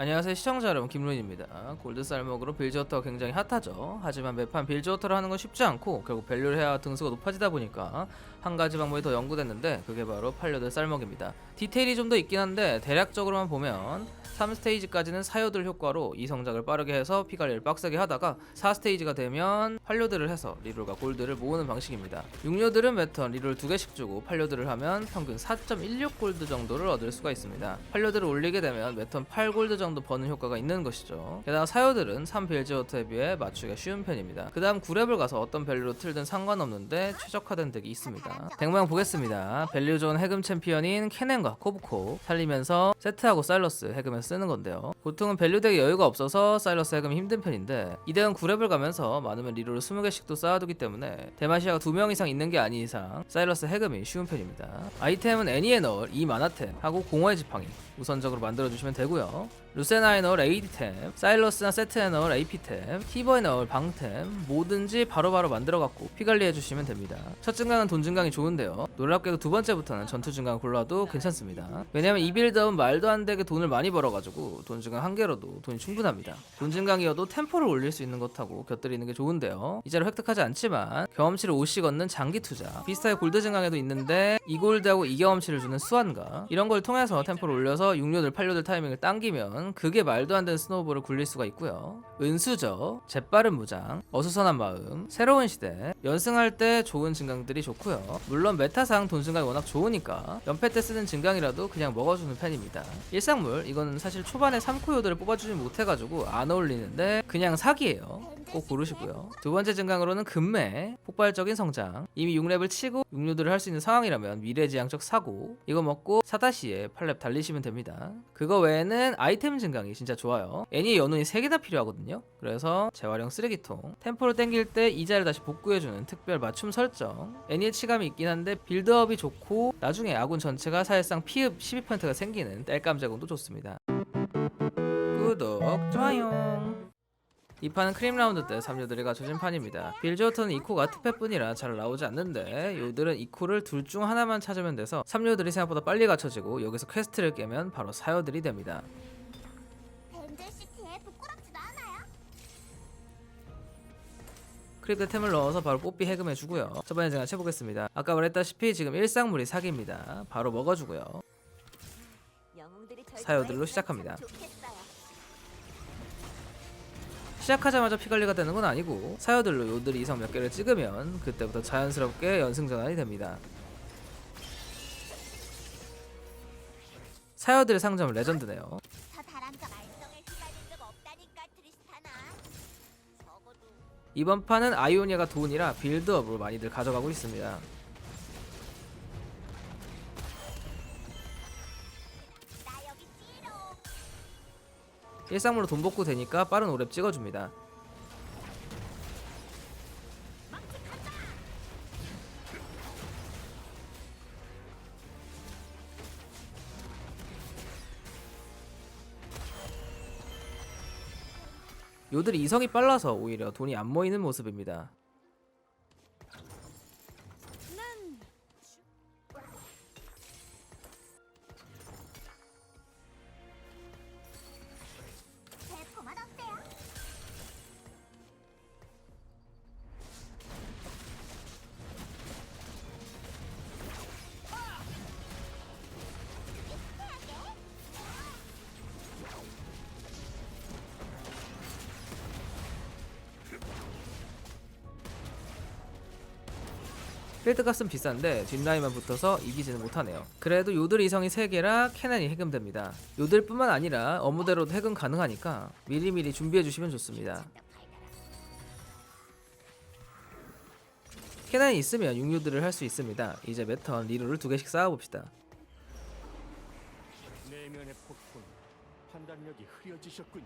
안녕하세요 시청자 여러분. 김루인입니다. 골드 쌀먹으로 빌지워터가 굉장히 핫하죠. 하지만 매판 빌지워터를 하는 건 쉽지 않고 결국 밸류를 해야 등수가 높아지다 보니까 한 가지 방법이 더 연구됐는데 그게 바로 팔려들 쌀먹입니다. 디테일이 좀 더 있긴 한데 대략적으로만 보면 3스테이지까지는 사요들 효과로 이 성장을 빠르게 해서 피 관리를 빡세게 하다가 4스테이지가 되면 팔료들을 해서 리롤과 골드를 모으는 방식입니다. 6료들은 매턴 리롤 2개씩 주고 팔료들을 하면 평균 4.16 골드 정도를 얻을 수가 있습니다. 팔료들을 올리게 되면 매턴 8골드 정도 버는 효과가 있는 것이죠. 게다가 사요들은 3빌지워터에 비해 맞추기가 쉬운 편입니다. 그 다음 9렙을 가서 어떤 밸류로 틀든 상관없는데 최적화된 덱이 있습니다 덱 모양 보겠습니다. 밸류 좋은 해금 챔피언인 케넨과 코브코 살리면서 세트하고 사일러스 해금에서 쓰는 건데요. 보통은 밸류 덱에 여유가 없어서 사일러스 해금이 힘든 편인데 이 덱은 9렙을 가면서 많으면 리롤을 20개씩도 쌓아두기 때문에 데마시아가 2명 이상 있는 게 아닌 이상 사일러스 해금이 쉬운 편입니다. 아이템은 애니에 넣을 이 만화템 하고 공허의 지팡이 우선적으로 만들어주시면 되고요. 루세나에 넣을 AD템, 사일러스나 세트에 넣을 AP템, 티버에 넣을 방템 뭐든지 바로바로 만들어갖고 피관리해주시면 됩니다. 첫 증강은 돈 증강 이 좋은데요. 놀랍게도 두 번째부터는 전투 증강 골라도 괜찮습니다. 왜냐면 이 빌드업은 말도 안 되게 돈을 많이 벌어가지고 돈 증강 한 개로도 돈이 충분합니다. 돈 증강이어도 템포를 올릴 수 있는 것하고 곁들이는 게 좋은데요. 이자를 획득하지 않지만 경험치를 5씩 얻는 장기 투자 비슷하게 골드 증강에도 있는데 이 골드하고 이 경험치를 주는 수완가 이런 걸 통해서 템포를 올려서 6료들 8료들 타이밍을 당기면 그게 말도 안 되는 스노우볼을 굴릴 수가 있고요. 은수저, 재빠른 무장, 어수선한 마음, 새로운 시대, 연승할 때 좋은 증강들이 좋고요. 물론 메타상 돈 증강이 워낙 좋으니까 연패 때 쓰는 증강이라도 그냥 먹어주는 편입니다. 일상물 이거는 사실 초반에 3코요들을 뽑아주지 못해가지고 안 어울리는데 그냥 사기예요. 꼭 고르시고요. 두 번째 증강으로는 금매, 폭발적인 성장. 이미 6렙을 치고 6류들을 할 수 있는 상황이라면 미래지향적 사고. 이거 먹고 사다시에 8렙 달리시면 됩니다. 그거 외에는 아이템 증강이 진짜 좋아요. 애니의 연운이 3개나 필요하거든요. 그래서 재활용 쓰레기통. 템포를 땡길 때 이자를 다시 복구해주는 특별 맞춤 설정. 애니의 치감이 있긴 한데 빌드업이 좋고 나중에 아군 전체가 사실상 피흡 12%가 생기는 땔감 제공도 좋습니다. 구독, 좋아요. 이 판은 크림 라운드 때 3류들이 갖춰진 판입니다. 빌즈워터는 이코가 특패뿐이라 잘 나오지 않는데 요들은 이코를 둘 중 하나만 찾으면 돼서 3류들이 생각보다 빨리 갖춰지고 여기서 퀘스트를 깨면 바로 사요들이 됩니다. 벤들시티에 부끄럽지도 않아요? 크립트 템을 넣어서 바로 뽀삐 해금해주고요. 저번에 제가 해보겠습니다. 아까 말했다시피 지금 일상물이 사기입니다. 바로 먹어주고요. 영웅들이 절 사요들로 시작합니다. 참 좋겠어요. 시작하자마자 피관리가 되는 건 아니고 사요들로 요들이 이성 몇 개를 찍으면 그때부터 자연스럽게 연승전환이 됩니다. 사요들의 상점은 레전드네요. 이번 판은 아이오니아가 돈이라 빌드업으로 많이들 가져가고 있습니다. 일상물로 돈 복구 되니까 빠른 오랩 찍어줍니다. 요들이 이성이 빨라서 오히려 돈이 안 모이는 모습입니다. 필드값은 비싼데 뒷라인만 붙어서 이기지는 못하네요. 그래도 요들 이성이 3개라 캐넨이 해금됩니다. 요들뿐만 아니라 어무대로도 해금 가능하니까 미리미리 준비해주시면 좋습니다. 캐넨이 있으면 6류들을 할 수 있습니다. 이제 매턴 리루를 두 개씩 쌓아봅시다. 내면의 폭풍 판단력이 흐려지셨군.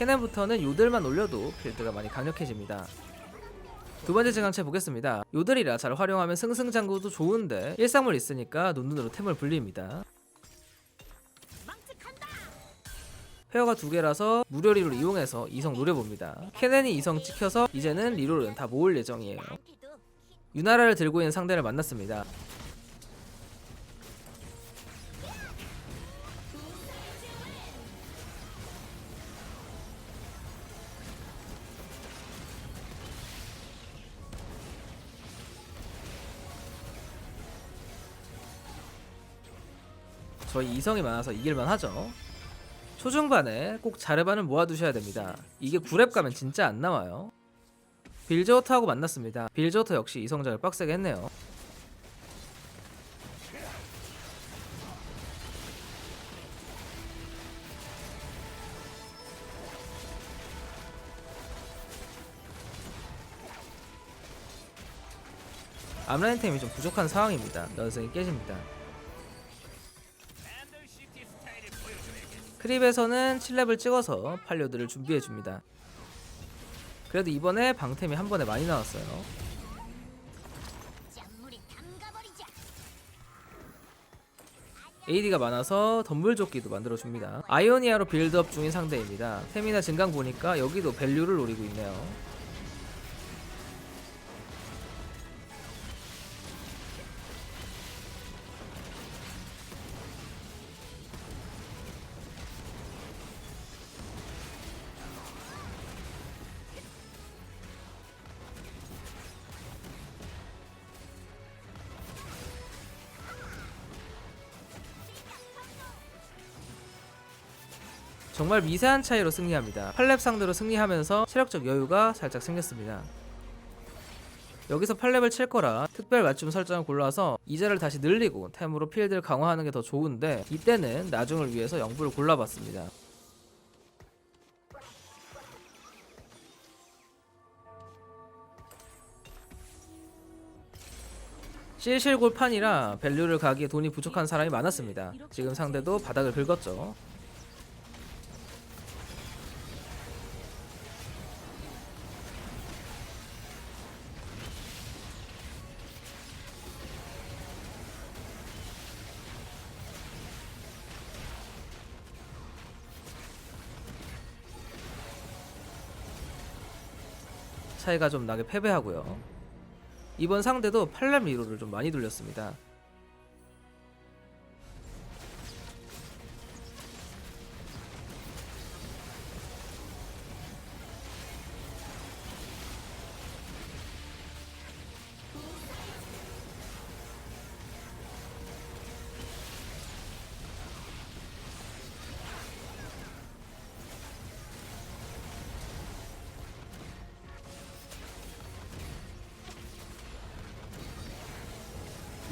캐넨부터는 요들만 올려도 필드가 많이 강력해집니다. 두 번째 증강체 보겠습니다. 요들이라 잘 활용하면 승승장구도 좋은데 일상물 있으니까 눈눈으로 템을 불립니다. 페어가 두 개라서 무료 리롤 이용해서 이성 노려봅니다. 케넨이 이성 찍혀서 이제는 리롤은 다 모을 예정이에요. 유나라를 들고 있는 상대를 만났습니다. 저희 이성이 많아서 이길만 하죠. 초중반에 꼭 자르반을 모아두셔야 됩니다. 이게 9렙 가면 진짜 안 나와요. 빌저워터하고 만났습니다. 빌저워터 역시 이성작을 빡세게 했네요. 암라인 템이 좀 부족한 상황입니다. 연승이 깨집니다. 크립에서는 7렙을 찍어서 팔료들을 준비해줍니다. 그래도 이번에 방템이 한 번에 많이 나왔어요. AD가 많아서 덤불조끼도 만들어줍니다. 아이오니아로 빌드업 중인 상대입니다. 템이나 증강 보니까 여기도 밸류를 노리고 있네요. 정말 미세한 차이로 승리합니다. 8렙 상대로 승리하면서 체력적 여유가 살짝 생겼습니다. 여기서 8렙을 칠 거라 특별 맞춤 설정을 골라서 이자를 다시 늘리고 템으로 필드를 강화하는 게 더 좋은데 이때는 나중을 위해서 영부를 골라봤습니다. 실실골판이라 밸류를 가기에 돈이 부족한 사람이 많았습니다. 지금 상대도 바닥을 긁었죠. 차이가 좀 나게 패배하고요. 이번 상대도 8렙 리로를 좀 많이 돌렸습니다.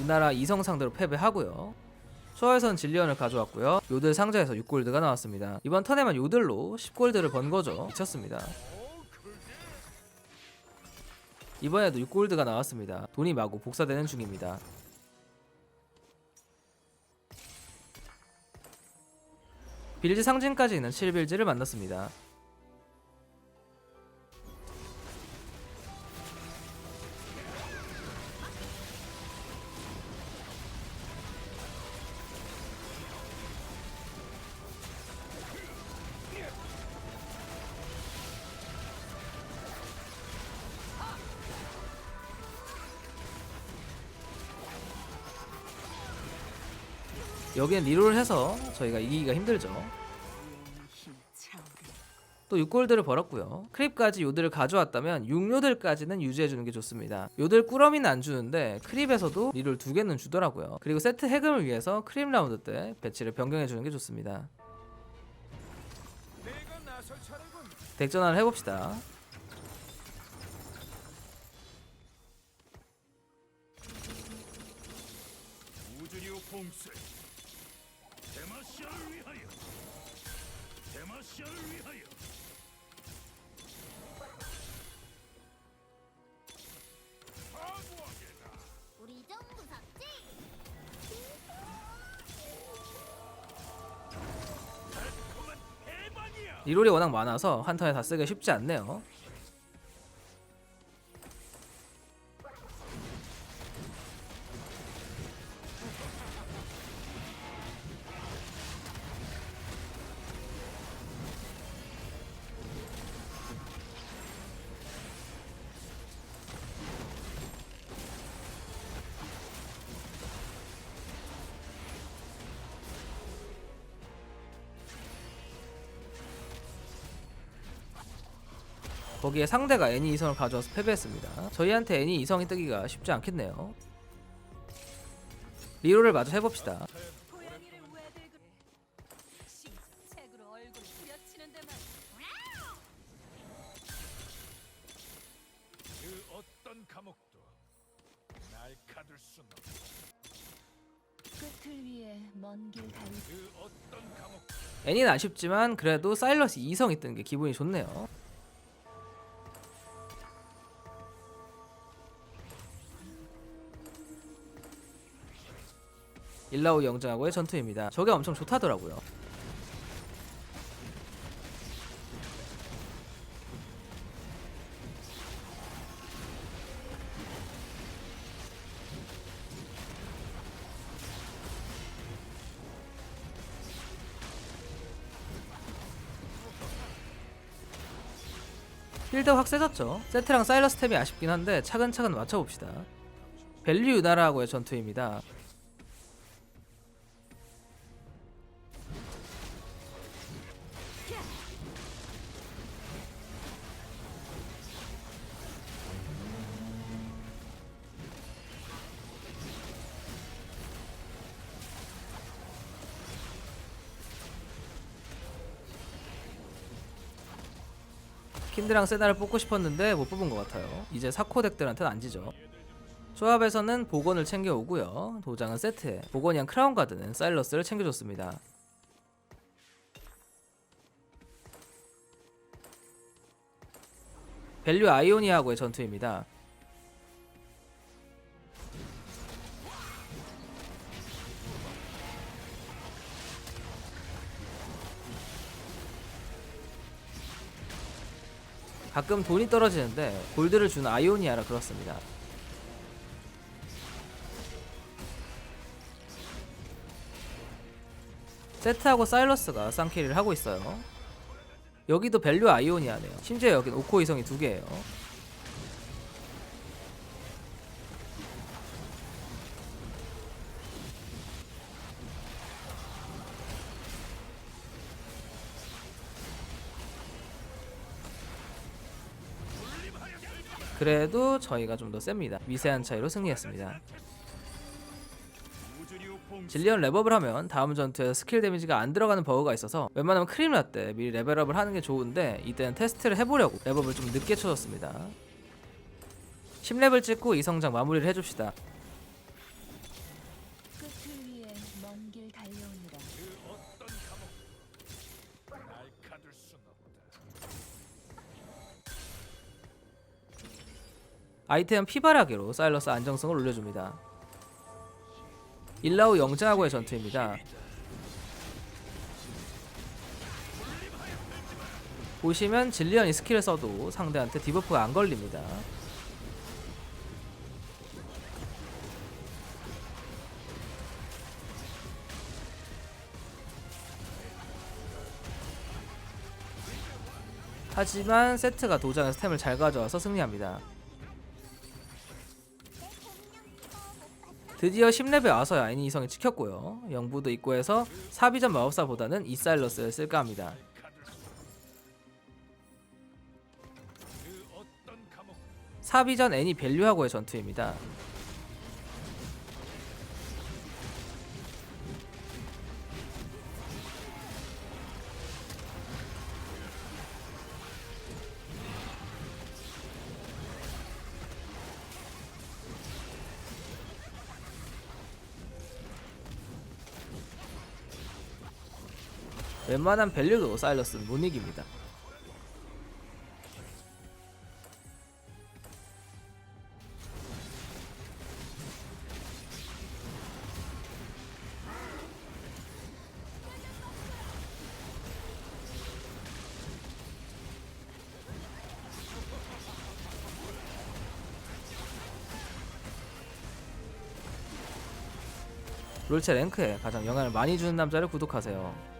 우나라 이성 상대로 패배하고요. 초에선 진리언을 가져왔고요. 요들 상자에서 6골드가 나왔습니다. 이번 턴에만 요들로 10골드를 번 거죠. 미쳤습니다. 이번에도 6골드가 나왔습니다. 돈이 마구 복사되는 중입니다. 빌지 상징까지 있는 7빌지를 만났습니다. 여기엔 리롤을 해서 저희가 이기기가 힘들죠. 또 6골드를 벌었고요. 크립까지 요들을 가져왔다면 6요들까지는 유지해주는 게 좋습니다. 요들 꾸러미는 안 주는데 크립에서도 리롤 두 개는 주더라고요. 그리고 세트 해금을 위해서 크립 라운드 때 배치를 변경해주는 게 좋습니다. 덱전환을 해봅시다. 시아를 위하여. 파괴하겠다. 우리 좀 무섭지? 달콤한 해방이야. 리롤이 워낙 많아서 한 턴에 다 쓰기가 쉽지 않네요. 거기에 상대가 애니 이성을 가져와서 패배했습니다. 저희한테 애니 이성이 뜨기가 쉽지 않겠네요. 리로를 마저 해봅시다. 애니는 아쉽지만 그래도 사일러스 이성이 뜨는 게 기분이 좋네요. 일라우 영장하고의 전투입니다. 저게 엄청 좋다더라고요. 필드 확 세졌죠. 세트랑 사일러스 템이 아쉽긴 한데 차근차근 맞춰봅시다. 밸류 유나라하고의 전투입니다. 킨드랑 세나를 뽑고 싶었는데 못 뽑은 것 같아요. 이제 사코 덱들한테는 안 지죠. 조합에서는 복원을 챙겨오고요. 도장은 세트에 복원이랑 크라운 가드는 사일러스를 챙겨줬습니다. 밸류 아이오니아하고의 전투입니다. 가끔 돈이 떨어지는데 골드를 주는 아이오니아라 그렇습니다. 세트하고 사일러스가 쌍캐리를 하고 있어요. 여기도 밸류 아이오니아네요. 심지어 여긴 오코 이성이 두 개예요. 그래도 저희가 좀 더 셉니다. 미세한 차이로 승리했습니다. 질리언 랩업을 하면 다음 전투에 스킬 데미지가 안 들어가는 버그가 있어서 웬만하면 크림라 때 미리 레벨업을 하는 게 좋은데 이때는 테스트를 해보려고 랩업을 좀 늦게 쳐줬습니다 10렙을 찍고 이 성장 마무리를 해줍시다 아이템 피바라기로 사일러스 안정성을 올려줍니다. 일라우 영장하고의 전투입니다. 보시면 질리언이 스킬을 써도 상대한테 디버프가 안 걸립니다. 하지만 세트가 도장에서 템을 잘 가져와서 승리합니다. 드디어 10렙에 와서야 아이니 이성이 찍혔고요. 영부도 있고 해서 사비전 마법사보다는 이사일러스를 쓸까 합니다. 사비전 애니 밸류하고의 전투입니다. 웬만한 밸류도 사일러스는 못 이깁니다. 롤체 랭크에 가장 영향을 많이 주는 남자를 구독하세요.